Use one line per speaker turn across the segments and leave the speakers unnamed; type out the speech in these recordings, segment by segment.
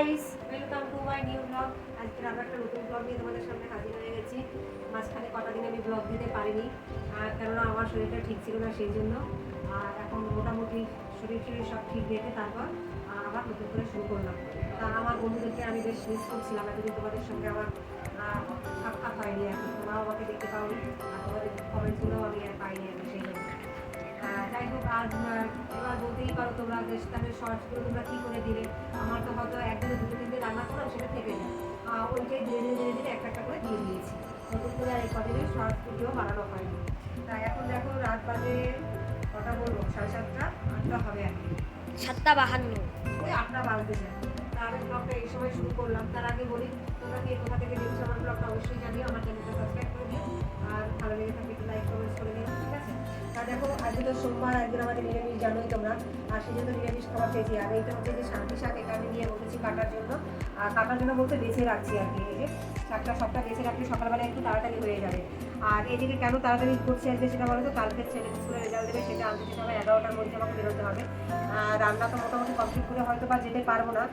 Guys welcome to my new blog আজকে আবার একটা নতুন ব্লগ নিয়ে তোমাদের সামনে হাজির হয়ে গেছি। মাঝখানে কটা দিন আমি ব্লগ দিতে পারিনি। আর কেননা আমার শরীরটা ঠিক ছিল না সেই জন্য। আর এখন মোটামুটি শরীর শরীর সব ঠিক রেখে তারপর আবার নতুন করে শুরু করলাম। তা আমার বন্ধুদেরকে আমি বেশ মিস করছিলাম। এতদিন তোমাদের সঙ্গে আমার সাক্ষাৎ আর কি। তোমরাও আমাকে দেখতে পাওনি, আর তোমাদের কমেন্টগুলোও আমি আর পাইনি কি সেই যাই হোক আহ, এবার বলতেই পারো তোমরা তাহলে শর্টসগুলো তোমরা কী করে দিলে আমার তো হয়তো একদিনে দুটো তিনটে রান্না করলাম সেটা থেকে যায় ওইটাই ধীরে ধীরে ধীরে ধীরে একটা একটা করে দিয়ে দিয়েছি নতুন করে আর এই কদিনের শর্ট ভিডিও বানানো হয়নি তা এখন দেখো রাত বাজে কটা বলব সাড়ে সাতটা আটটা হবে আর কি
সাতটা বাহান্ন।
ওই আটটা বাজতে যায় তা আমি ব্লগটা এই সময় শুরু করলাম তার আগে বলি তোমরা কে কোথা থেকে দেখছ আমার ব্লগটা অবশ্যই জানিও আমার চ্যানেলটা সাবস্ক্রাইব করে দিও আর ভালো লেগে থাকলে আজকে তো সোমবার একদিন আমাদের নিরামিষ জানোই তোমরা, আর সেই জন্য নিরামিষ খাবার খেয়েছি। আর এইটা হচ্ছে যে শান্তি শাক এটা আমি নিয়ে বসেছি কাটার জন্য। আর কাটার জন্য বলতে বেছে রাখছি আর কি, এই যে শাকটা সবটা বেছে রাখলে সকালবেলা একটু তাড়াতাড়ি হয়ে যাবে। আর এদিকে কেন তাড়াতাড়ি করছি আজকে সেটা বলো তো? কালকের ছেলে স্কুলে রেজাল্ট দেবে সেটা আনতে যেতে এগারোটার মধ্যে আমাকে বেরোতে হবে। রান্না তো মোটামুটি কমপ্লিট করে হয়তো বা যেতে পারব না।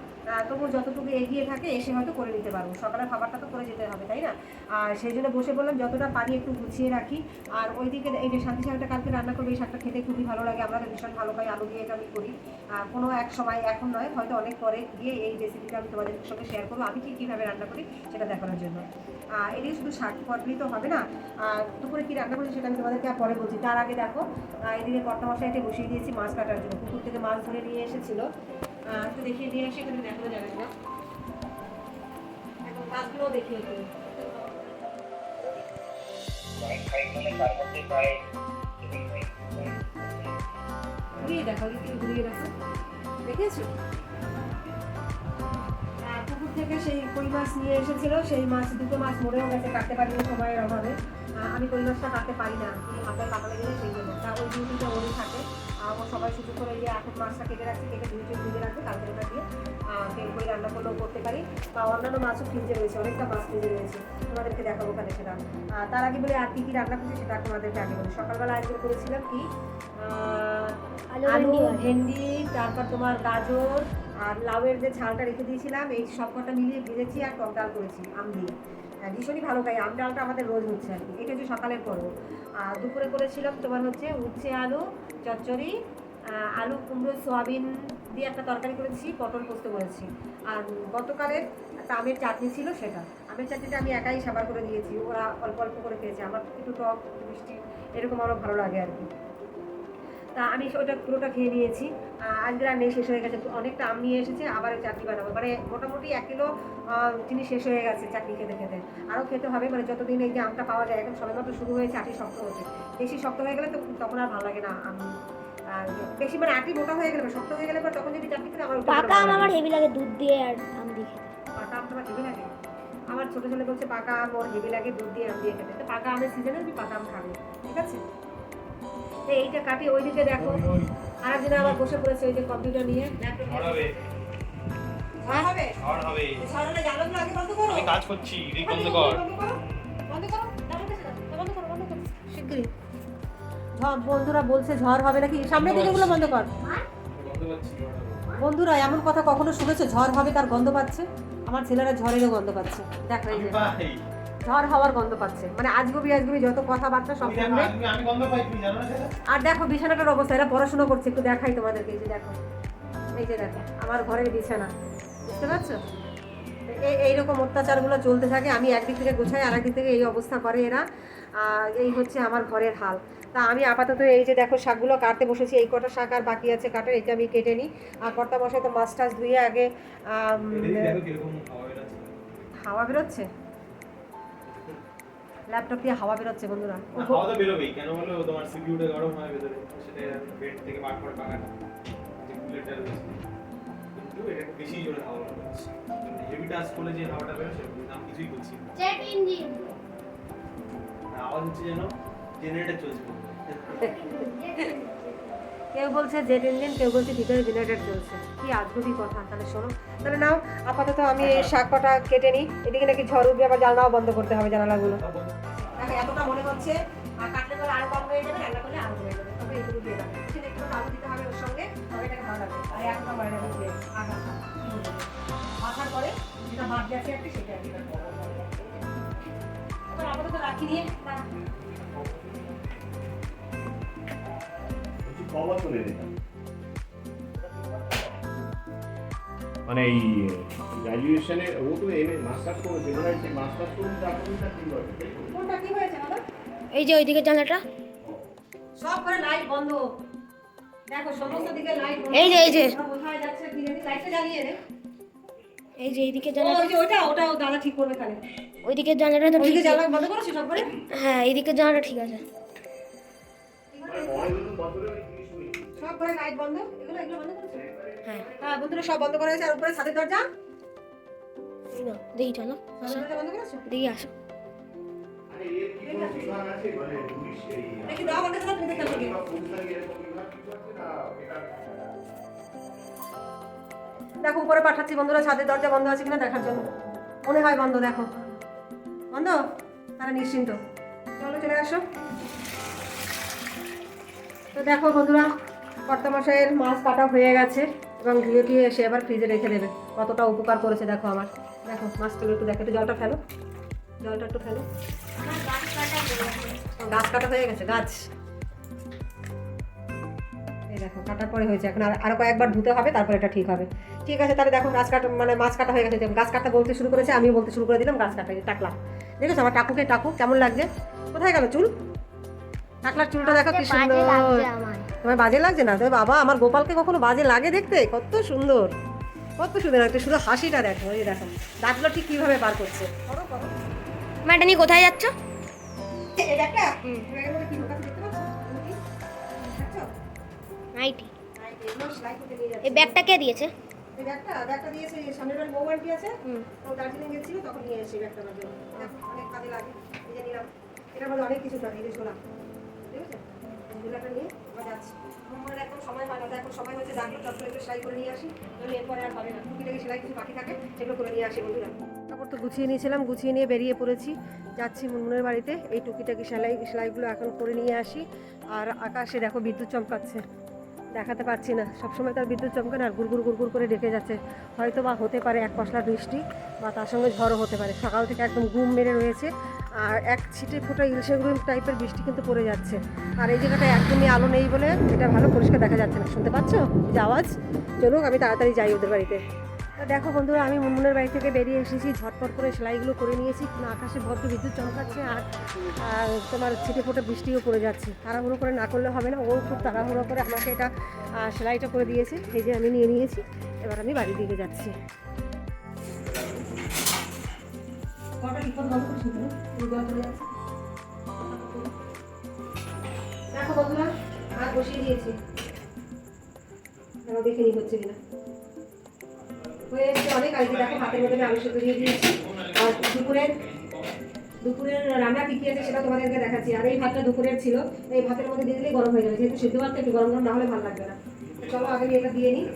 তবু যতটুকু এগিয়ে থাকে এসে হয়তো করে নিতে পারব। সকালের খাবারটা তো করে যেতে হবে, তাই না? আর সেই জন্য বসে বললাম যতটা পারি একটু গুছিয়ে রাখি। আর ওইদিকে এই যে শান্তি শাকটা কালকে রান্না করবে, এই শাকটা খেতে খুবই ভালো লাগে। আমরা তো ভীষণ ভালো পাই আলু দিয়ে এটা আমি করি। কোনো এক সময়, এখন নয়, হয়তো অনেক পরে গিয়ে এই রেসিপিটা আমি তোমাদের সঙ্গে শেয়ার করব। আমি ঠিক কীভাবে রান্না করি সেটা দেখানোর জন্য। এদিকে শুধু শাক করলেই তো হবে না। আর দুপুরে কী রান্না করছি সেটা আমি তোমাদেরকে আর পরে বলছি। তার আগে দেখো এদিকে কর্তা মশাইতে বসিয়ে দিয়েছি মাছ কাটার জন্য। পুকুর থেকে মাছ ধরে নিয়ে এসেছিল। একটু দেখিয়ে দিয়ে আসি, এখানে দেখানো যাবে না। দেখিয়ে দিই। ঘুরিয়ে দেখো দেখেছ থেকে সেই কই মাছ নিয়ে এসেছিল সেই মাছ দুটো মাছ মরেও গেছে কাটতে পারিনি সময়ের অভাবে। আমি কই মাছটা কাটতে পারি না এই হাতে কাটা লেগে সেই জন্য। তা ওই ডিউটিটা ওরই থাকে। ও সবাই সুযোগ করে এই যে এখন মাছটা কেটে রাখছি কেটে দুই চোখ ভিজে রাখবে কালকে ওটা দিয়ে তেল করে রান্না করলেও করতে পারি। বা অন্যান্য মাছও ফ্রিজে রয়েছে অনেকটা মাছ ফ্রিজে রয়েছে। তোমাদেরকে দেখাবো ওখানে সেটা। তার আগে বলে আর কী কী রান্না করছি সেটা তোমাদেরকে আগে বলি। সকালবেলা আজকে করেছিলাম কি? আহ,
আলু। ভেন্ডি
তারপর তোমার গাজর আর লাউয়ের যে ঝালটা রেখে দিয়েছিলাম এই সব কটা মিলিয়ে ভেজেছি আর টক ডাল করেছি আম দিয়ে। হ্যাঁ, ভীষণই ভালো খাই আম ডালটা আমাদের রোজ হচ্ছে আর কি এটা হচ্ছে সকালের পর্ব আর দুপুরে করেছিলাম তোমার হচ্ছে উচ্ছে আলু চচ্চড়ি আলু কুমড়ো সোয়াবিন দিয়ে একটা তরকারি করেছি পটল পোস্ত করেছি। আর গতকালের আমের চাটনি ছিল সেটা। আমের চাটনিটা আমি একাই সাবার করে দিয়েছি ওরা অল্প অল্প করে খেয়েছে আমার একটু টক মিষ্টি এরকম আরও ভালো লাগে আর কি। তা আমি ওটা পুরোটা খেয়ে নিয়েছি। আজকে আর নেই শেষ হয়ে গেছে। অনেকটা আম নিয়ে এসেছে আবার ওই চাটনি বানাবো। মানে মোটামুটি এক কিলো জিনিস শেষ হয়ে গেছে চাটনি খেতে খেতে। আরও খেতে হবে মানে যতদিন এই যে আমটা পাওয়া যায় এখন সবে মাত্র শুরু হয়েছে আটি শক্ত হতে বেশি শক্ত হয়ে গেলে তো তখন আর ভালো লাগে না আম। বেশি মানে আটি মোটা হয়ে গেলে শক্ত হয়ে গেলে পর তখন যদি চাটনি খেলে আমার
পাকা আম আমার হেভি লাগে দুধ দিয়ে আর আম দিয়ে খেতে।
পাকা আম তোমার হেভি লাগে? আমার ছোটো ছেলে বলছে পাকা আম ওর হেভি লাগে দুধ দিয়ে আম দিয়ে খেতে। তো পাকা আমের সিজনে তুমি পাকা আম খাবে ঠিক আছে? তো এইটা কাটি ওইদিকে দেখো। আরেকজনে আবার বসে পড়েছে ওই যে কম্পিউটার নিয়ে। ল্যাপটপ
ঝড় হবে?
ঝড় হবে।
ঝড় হবে
ঝড় হলে জানালাগুলো আগে বন্ধ করো?
আমি কাজ করছি বন্ধ
বন্ধ
কর।
বন্ধ করো বন্ধ করো বন্ধ করো। শিগগিরই। বন্ধুরা বলছে ঝড় হবে নাকি? সামনে দিকে এগুলো বন্ধ কর। বন্ধুরা এমন কথা কখনো শুনেছো? ঝড় হবে তার গন্ধ পাচ্ছে? আমার ছেলেরা ঝড়েরও গন্ধ পাচ্ছে। দেখো এই যে। ঝড় হওয়ার গন্ধ পাচ্ছে। মানে আজগুবি আজগুবি যত কথাবার্তা সব
তুমি দেখো,
শুনবে।
আমি- আমি গন্ধ পাই তুমি জানো না
আর দেখো বিছানাটার অবস্থা এরা পড়াশোনা করছে একটু দেখাই তোমাদেরকে এই যে দেখো। এই যে দেখো আমার ঘরের বিছানা বুঝতে পারছ? এই এইরকম অত্যাচারগুলো চলতে থাকে আমি একদিক থেকে গোছাই আর একদিক থেকে এই অবস্থা করে এরা। এই হচ্ছে আমার ঘরের হাল। তা আমি আপাতত এই যে দেখো শাকগুলো কাটতে বসেছি এই কটা শাক আর বাকি আছে কাটার এটা আমি কেটে নিই। আর কর্তা বসে তো মাছ টাছ ধুয়ে আগে
হাওয়া বেরোচ্ছে?
ল্যাপটপ দিয়ে হাওয়া বেরোচ্ছে বন্ধুরা।
হাওয়া তো বেরোবেই কেন বলো? তোমার সিপিইউটা গরম হয় ভেতরে সেটা বেড থেকে বার করে পাকাটা যে কুলারটা রয়েছে। কিন্তু এটা একটু বেশি জোরে হাওয়া বেরোচ্ছে। হেভি টাচ করলে যে হাওয়াটা বেরোচ্ছে আমি কিছুই না।
জেট ইঞ্জিন
আওয়াজ হচ্ছে যেন জেনারেটর চলছে
কেউ বলছে জেট ইঞ্জিন কেউ বলছে ভিতরে জেনারেটর চলছে। কি আজগুবি কথা তাহলে শোনো। তাহলে নাও আপাতত আমি এই শাক কটা কেটে নিই। এদিকে নাকি ঝড় উঠবে আবার জানলাও বন্ধ করতে হবে জানালাগুলো। দেখো এতটা মনে হচ্ছে আর কাটলে পরে আরও কম হয়ে যাবে রান্না করলে আরও হয়ে যাবে। তবে এগুলো দিয়ে দেবো একটু আলু দিতে হবে ওর সঙ্গে তবে এটাকে ভালো লাগবে। আর ময়দা দিয়ে আর মাথা যেটা ভাত গেছে আর কি সেটা আর কি। হবে। আপাতত রাখি নিয়ে
এটা মানে এই গ্র্যাজুয়েশনে ও তো এম এ মাস্টার্স করেছে মানে সেই মাস্টার্স করে তারপরে তার তিন
এই যে ওইদিকে জানলাটা।
সব করে লাইট বন্ধ। দেখো সমস্ত দিকে লাইট
এই যে, এই যে।
কোথায় যাচ্ছে ধীরে ধীরে লাইটটা জ্বালিয়ে রে।
এই যে এইদিকে
ও,
জানলাটা
ওই যে ওইটা ওটাও দাদা ঠিক করবে তাহলে।
ওইদিকে জানলাটা তো ঠিক
জ্বালা বন্ধ করেছ সব করে?
হ্যাঁ এইদিকে জানলাটা ঠিক আছে।
সব করে লাইট বন্ধ? এগুলো এগুলো বন্ধ করেছ?
হ্যাঁ।
হ্যাঁ বন্ধুরা সব বন্ধ করা হয়েছে। আর উপরে ছাদের দরজা?
দেখি চলো দেখি আসো।
দেখি উপরে পাঠাচ্ছি, বন্ধুরা, ছাদের দরজা বন্ধ আছে কিনা দেখার জন্য। মনে হয় বন্ধ, দেখো। বন্ধ? তারা নিশ্চিন্ত। চলো চলে আসো। তো দেখো, বন্ধুরা, কর্তামশাইয়ের মাছ কাটা হয়ে গেছে এবং ধুয়ে এসে আবার ফ্রিজে রেখে দেবে। কতটা উপকার করেছে দেখো আমার দেখো, মাছগুলো একটু দেখো একটু জলটা ফেলো। জলটা একটু ফেলো। গাছ কাটা হয়ে গেছে। গাছ এই দেখো কাটার পরে হয়েছে। এখন আর আরও কয়েকবার ধুতে হবে তারপর এটা ঠিক হবে। ঠিক আছে তাহলে দেখো গাছ কাটা মানে মাছ কাটা হয়ে গেছে। গাছ কাটা বলতে শুরু করেছে আমিও বলতে শুরু করে দিলাম গাছ কাটা টাকলা। দেখেছ আমার টাকুকে টাকু কেমন লাগছে? কোথায় গেল চুল? টাকলার চুলটা দেখো কি সুন্দর।
আমার।
তোমার বাজে লাগছে না? তবে বাবা আমার গোপালকে কখনো বাজে লাগে দেখতে? কত সুন্দর। কত সুন্দর একটা শুধু হাসিটা দেখো এই দেখো। দাঁতগুলো ঠিক কীভাবে বার করছে?
নিয়ে কোথায় যাচ্ছ?
এই ব্যাগটা কি কি?
নাইটি।
এই
ব্যাগটা কে দিয়েছে?
এই ব্যাগটা ব্যাগটা দিয়েছে এই সামনের বার বউ আন্টি আছে
হুম
দার্জিলিং গেছিল তখন নিয়ে এসেছি ব্যাগটা আমার জন্য। অনেক কাজে লাগে এই যে নিলাম। এটার মধ্যে অনেক কিছু থাকে এই যে ছোলা ঠিক আছে? ঝোলাটা নিয়ে আবার যাচ্ছি। আমার এখন সময় না তো এখন সময় হচ্ছে দাঁড়িয়ে চট করে সেলাই করে নিয়ে আসি নাহলে এরপরে আর হবে না। টুকিটাকি সেলাই কিছু বাকি থাকে, সেগুলো করে নিয়ে আসি বন্ধুরা। কাপড় তো গুছিয়ে নিয়েছিলাম, গুছিয়ে নিয়ে বেরিয়ে পড়েছি। যাচ্ছি মুনমুনের বাড়িতে, এই টুকিটাকি সেলাই, সেলাইগুলো এখন করে নিয়ে আসি। আর আকাশে দেখো বিদ্যুৎ চমকাচ্ছে। দেখাতে পারছি না। সবসময় তার বিদ্যুৎ চমকে চমকান আর গুড়গুড় গুড়গুড় করে ডেকে যাচ্ছে। হয়তো বা হতে পারে এক পশলা বৃষ্টি বা তার সঙ্গে ঝড়ও হতে পারে। সকাল থেকে একদম ঘুম মেরে রয়েছে আর এক ছিটে ফোটা ইলশেগুলো গুঁড়ো টাইপের বৃষ্টি কিন্তু পড়ে যাচ্ছে। আর এই জায়গাটা একদমই আলো নেই বলে এটা ভালো পরিষ্কার দেখা যাচ্ছে না। শুনতে পাচ্ছ? যে আওয়াজ? চলুক, আমি তাড়াতাড়ি যাই ওদের বাড়িতে। দেখো বন্ধুরা, আমি মুনমুনের বাড়ি থেকে বেরিয়ে এসেছি। ঝটপট করে সেলাইগুলো করে নিয়েছি। আকাশে ভদ্র বিদ্যুৎ চমকাচ্ছে আর আর তোমার ছিটে ফোটা বৃষ্টিও পড়ে যাচ্ছে। তাড়াহুড়ো করে না করলে হবে না। ও খুব তাড়াহুড়ো করে আমাকে এটা সেলাইটা করে দিয়েছে। এই যে আমি নিয়ে নিয়েছি। এবার আমি বাড়ির দিকে যাচ্ছি। দেখো বন্ধুরা ভাত বসিয়ে দিয়েছি। দেখে নি হচ্ছে কিনা। হয়ে এসছে অনেক, আর দেখো ভাতের মধ্যে আলু সেদ্ধ দিয়ে দিয়েছি। আর দুপুরের দুপুরের রান্না কি কি আছে সেটা তোমাদেরকে দেখাচ্ছি। আর এই ভাতটা দুপুরের ছিল, এই ভাতের মধ্যে দিয়ে দিলেই গরম হয়ে যাবে। যেহেতু সিদ্ধ ভাতটা একটু গরম গরম না হলে ভালো লাগবে না। চলো আগে এটা দিয়ে নিই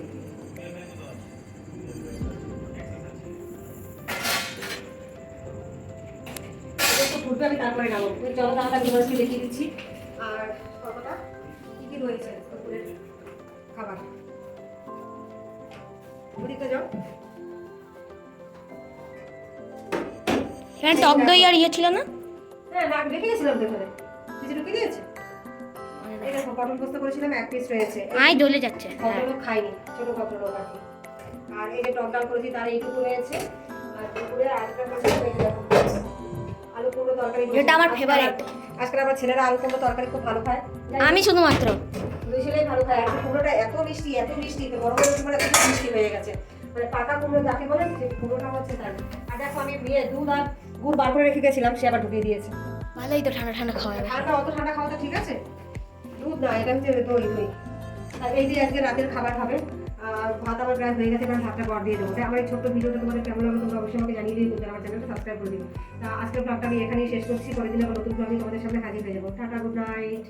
ফুটবে, আমি তারপরে নামো চলো তাহলে আমি দেখিয়ে দিচ্ছি। আর ওদিকে যাও।
এখানে টক দই আর ইয়ে ছিল না?
হ্যাঁ না রেখে গেছিলাম তো এখানে কিছু ঢুকে দিয়েছে? এই দেখো পটল পোস্ত করেছিলাম এক পিস রয়েছে।
আই দলে যাচ্ছে হ্যাঁ।
খাইনি ছোট আর কি। আর এই যে টক ডাল করেছি তার এইটুকু রয়েছে। আর দুপুরে আরেকটা করেছি এই যে দেখো, আলু কুমড়ো তরকারি
এটা আমার favorite।
আজকাল আমার ছেলেরা আলু কুমড়ো তরকারি খুব ভালো খায়।
আমি শুধুমাত্র।
ছেলেই ভালো খায় আর কুমড়োটা এত মিষ্টি এত মিষ্টি তো গরমের সময় এত মিষ্টি হয়ে গেছে। মানে পাকা কুমড়ো যাকে বলে সে কুমড়োটা হচ্ছে তার। আর দেখো আমি বিয়ে দুধ আর গুড় বার করে রেখে গেছিলাম সে আবার ঢুকিয়ে দিয়েছে।
ভালোই তো ঠান্ডা ঠান্ডা খাওয়া
ঠান্ডা অত ঠান্ডা খাওয়া তো ঠিক আছে? দুধ না এটা হচ্ছে দই দই। আর এই যে আজকে রাতের খাবার হবে আর ভাত আমার প্রায় হয়ে গেছে এবার ভাতটা গড় দিয়ে দেবো। তাই আমার এই ছোট্ট ভিডিওটা তোমাদের কেমন লাগল তোমরা অবশ্যই আমাকে জানিয়ে দিও আমার চ্যানেলটা সাবস্ক্রাইব করে দিও। তা আজকের ব্লগটা আমি এখানেই শেষ করছি। পরের দিন আবার নতুন ব্লগে তোমাদের সামনে হাজির হয়ে যাব। Tata good night